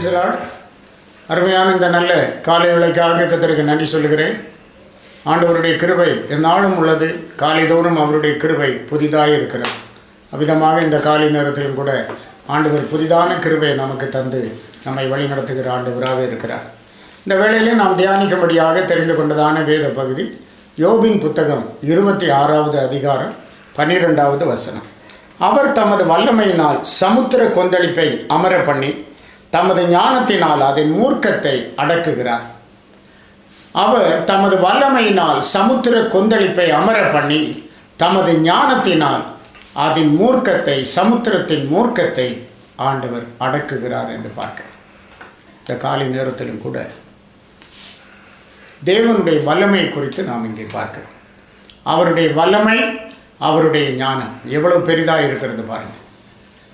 பிரைசலாட் அருமையான இந்த நல்ல காலை விளைக்காக கத்திற்கு நன்றி சொல்லுகிறேன். ஆண்டவருடைய கிருபை எந்நாளும் உள்ளது. காலை தோறும் அவருடைய கிருபை புதிதாக இருக்கிறது. அவ்விதமாக இந்த காலை நேரத்திலும் கூட ஆண்டவர் புதிதான கிருபை நமக்கு தந்து நம்மை வழிநடத்துகிற ஆண்டவராக இருக்கிறார். இந்த வேளையிலே நாம் தியானிக்கும்படியாக தெரிந்து கொண்டதான வேத பகுதி யோபின் புத்தகம் இருபத்தி ஆறாவது அதிகாரம் பன்னிரெண்டாவது வசனம். அவர் தமது வல்லமையினால் சமுத்திர கொந்தளிப்பை அமர பண்ணி தமது ஞானத்தினால் அதன் மூர்க்கத்தை அடக்குகிறார். அவர் தமது வல்லமையினால் சமுத்திர கொந்தளிப்பை அமர பண்ணி தமது ஞானத்தினால் அதன் மூர்க்கத்தை சமுத்திரத்தின் மூர்க்கத்தை ஆண்டவர் அடக்குகிறார் என்று பார்க்கிறார் இந்த காலை நேரத்திலும் கூட தேவனுடைய வல்லமை குறித்து நாம் இங்கே பார்க்கிறோம். அவருடைய வல்லமை அவருடைய ஞானம் எவ்வளவு பெரிதாக இருக்கிறது பாருங்கள்.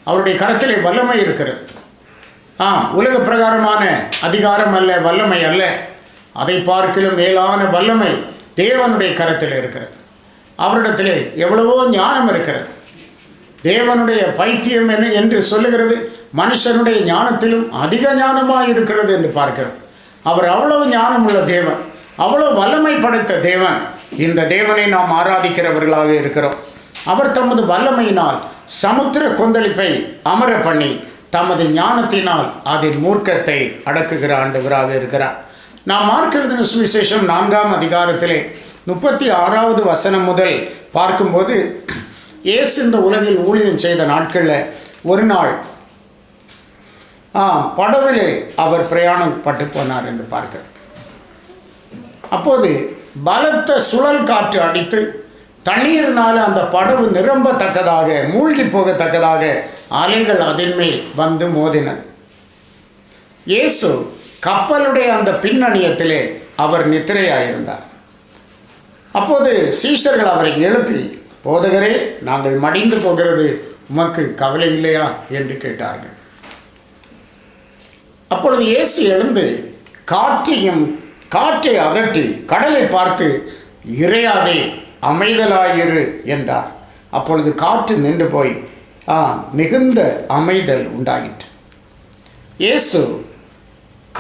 அவருடைய கரத்திலே வல்லமை இருக்கிறது. ஆம் உலக பிரகாரமான அதிகாரம் அல்ல வல்லமை அல்ல. அதை பார்க்கிலும் மேலான வல்லமை தேவனுடைய கரத்தில் இருக்கிறது. அவரிடத்திலே எவ்வளவோ ஞானம் இருக்கிறது. தேவனுடைய பைத்தியம் என்ன என்று சொல்லுகிறது மனுஷனுடைய ஞானத்திலும் அதிக ஞானமாக இருக்கிறது என்று பார்க்கிறோம். அவர் அவ்வளவு ஞானம் உள்ள தேவன் அவ்வளோ வல்லமை படைத்த தேவன். இந்த தேவனை நாம் ஆராதிக்கிறவர்களாக இருக்கிறோம். அவர் தமது வல்லமையினால் சமுத்திர கொந்தளிப்பை அமர பண்ணி தமது ஞானத்தினால் அதன் மூர்க்கத்தை அடக்குகிற ஆண்டவராக இருக்கிறார். நாம் மார்க் எழுதின சுவிசேஷம் நான்காம் அதிகாரத்திலே முப்பத்தி ஆறாவது வசனம் முதல் பார்க்கும்போது இயேசு இந்த உலகில் ஊழியம் செய்த நாட்களில் ஒரு நாள் ஆ படவிலே அவர் பிரயாணம் பட்டு போனார் என்று பார்க்கிறார் அப்போது பலத்த சுழல் காற்று அடித்து தண்ணீர்னால அந்த படவு நிரம்பத்தக்கதாக மூழ்கி போகத்தக்கதாக அலைகள் அதன்மேல் வந்து மோதினது. இயேசு கப்பலுடைய அந்த பின்னணியத்திலே அவர் நித்திரையாயிருந்தார். அப்போது சீஷர்கள் அவரை எழுப்பி போதகரே நாங்கள் மடிந்து போகிறது உமக்கு கவலை இல்லையா? என்று கேட்டார்கள். அப்பொழுது இயேசு எழுந்து காற்றையும் காற்றை அகற்றி கடலை பார்த்து இறையாதே அமைதலாயிரு என்றார். அப்பொழுது காற்று நின்று போய் ஆ மிகுந்த அமைதல் உண்டாயிற்று. இயேசு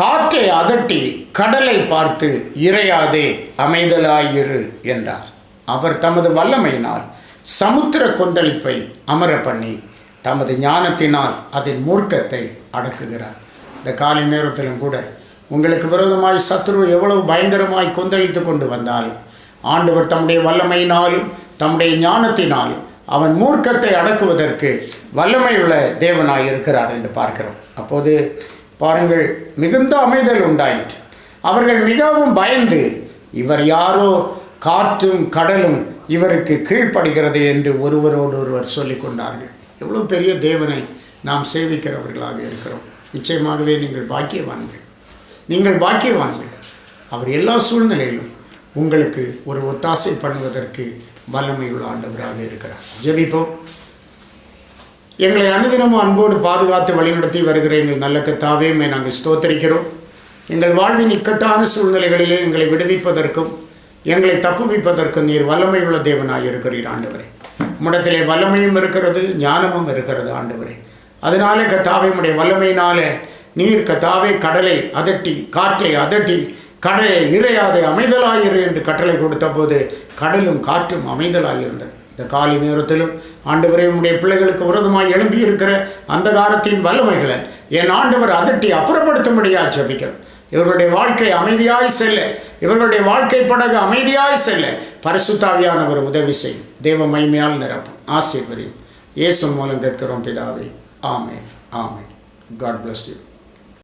காற்றை அதட்டி கடலை பார்த்து இறையாதே அமைதலாயிரு என்றார். அவர் தமது வல்லமையினால் சமுத்திர கொந்தளிப்பை அமர பண்ணி தமது ஞானத்தினால் அதன் மூர்க்கத்தை அடக்குகிறார். இந்த காலை நேரத்திலும் கூட உங்களுக்கு விரோதமாய் சத்ரு எவ்வளவு பயங்கரமாய் கொந்தளித்து கொண்டு வந்தாலும் ஆண்டவர் தம்முடைய வல்லமையினாலும் தம்முடைய ஞானத்தினாலும் அவன் மூர்க்கத்தை அடக்குவதற்கு வல்லமையுள்ள தேவனாய் இருக்கிறார் என்று பார்க்கிறோம். அப்போது பாருங்கள் மிகுந்த அமைதல் உண்டாயிற்று. அவர்கள் மிகவும் பயந்து இவர் யாரோ? காற்றும் கடலும் இவருக்கு கீழ்ப்படுகிறது என்று ஒருவரோடு ஒருவர் சொல்லி கொண்டார்கள். எவ்வளோ பெரிய தேவனை நாம் சேவிக்கிறவர்களாக இருக்கிறோம். நிச்சயமாகவே நீங்கள் பாக்கியவான்கள். நீங்கள் பாக்கியவான்கள். அவர் எல்லா சூழ்நிலையிலும் உங்களுக்கு ஒரு ஒத்தாசை பண்ணுவதற்கு வல்லமையுள்ள ஆண்டவராக இருக்கிறார். ஜெபிப்போம். எங்களை அனுதினமும் அன்போடு பாதுகாத்து வழிநடத்தி வருகிற எங்கள் நல்ல கத்தாவே நாங்கள் ஸ்தோத்தரிக்கிறோம். எங்கள் வாழ்வின் இக்கட்டான சூழ்நிலைகளிலே எங்களை விடுவிப்பதற்கும் எங்களை தப்புவிப்பதற்கும் நீர் வல்லமையுள்ள தேவனாக இருக்கிறீர் ஆண்டவரே. முடத்திலே வல்லமையும் இருக்கிறது ஞானமும் இருக்கிறது ஆண்டவரே. அதனாலே கத்தாவை உடைய வல்லமையினாலே நீர் கத்தாவே கடலை அதட்டி காற்றை அதட்டி கடலை இறையாதை அமைதலாயிரு என்று கட்டளை கொடுத்த போது கடலும் காற்றும் அமைதலாயிருந்தது. இந்த காலை நேரத்திலும் ஆண்டவரே உடைய பிள்ளைகளுக்கு விரோதமாய் எழும்பி இருக்கிற அந்த காலத்தின் வல்லமைகளை என் ஆண்டவர் அதட்டி அப்புறப்படுத்தும்படியாக ஜபிக்கிறோம். இவர்களுடைய வாழ்க்கை அமைதியாய் செல்ல இவர்களுடைய வாழ்க்கை படகு அமைதியாய் செல்ல பரிசுத்தாவியானவர் உதவி செய்யும். தேவ மைமையால் நிரப்பும். ஆசீர்வதியும். இயேசு மூலம் கேட்கிறோம் பிதாவே. ஆமேன். ஆமேன். God bless you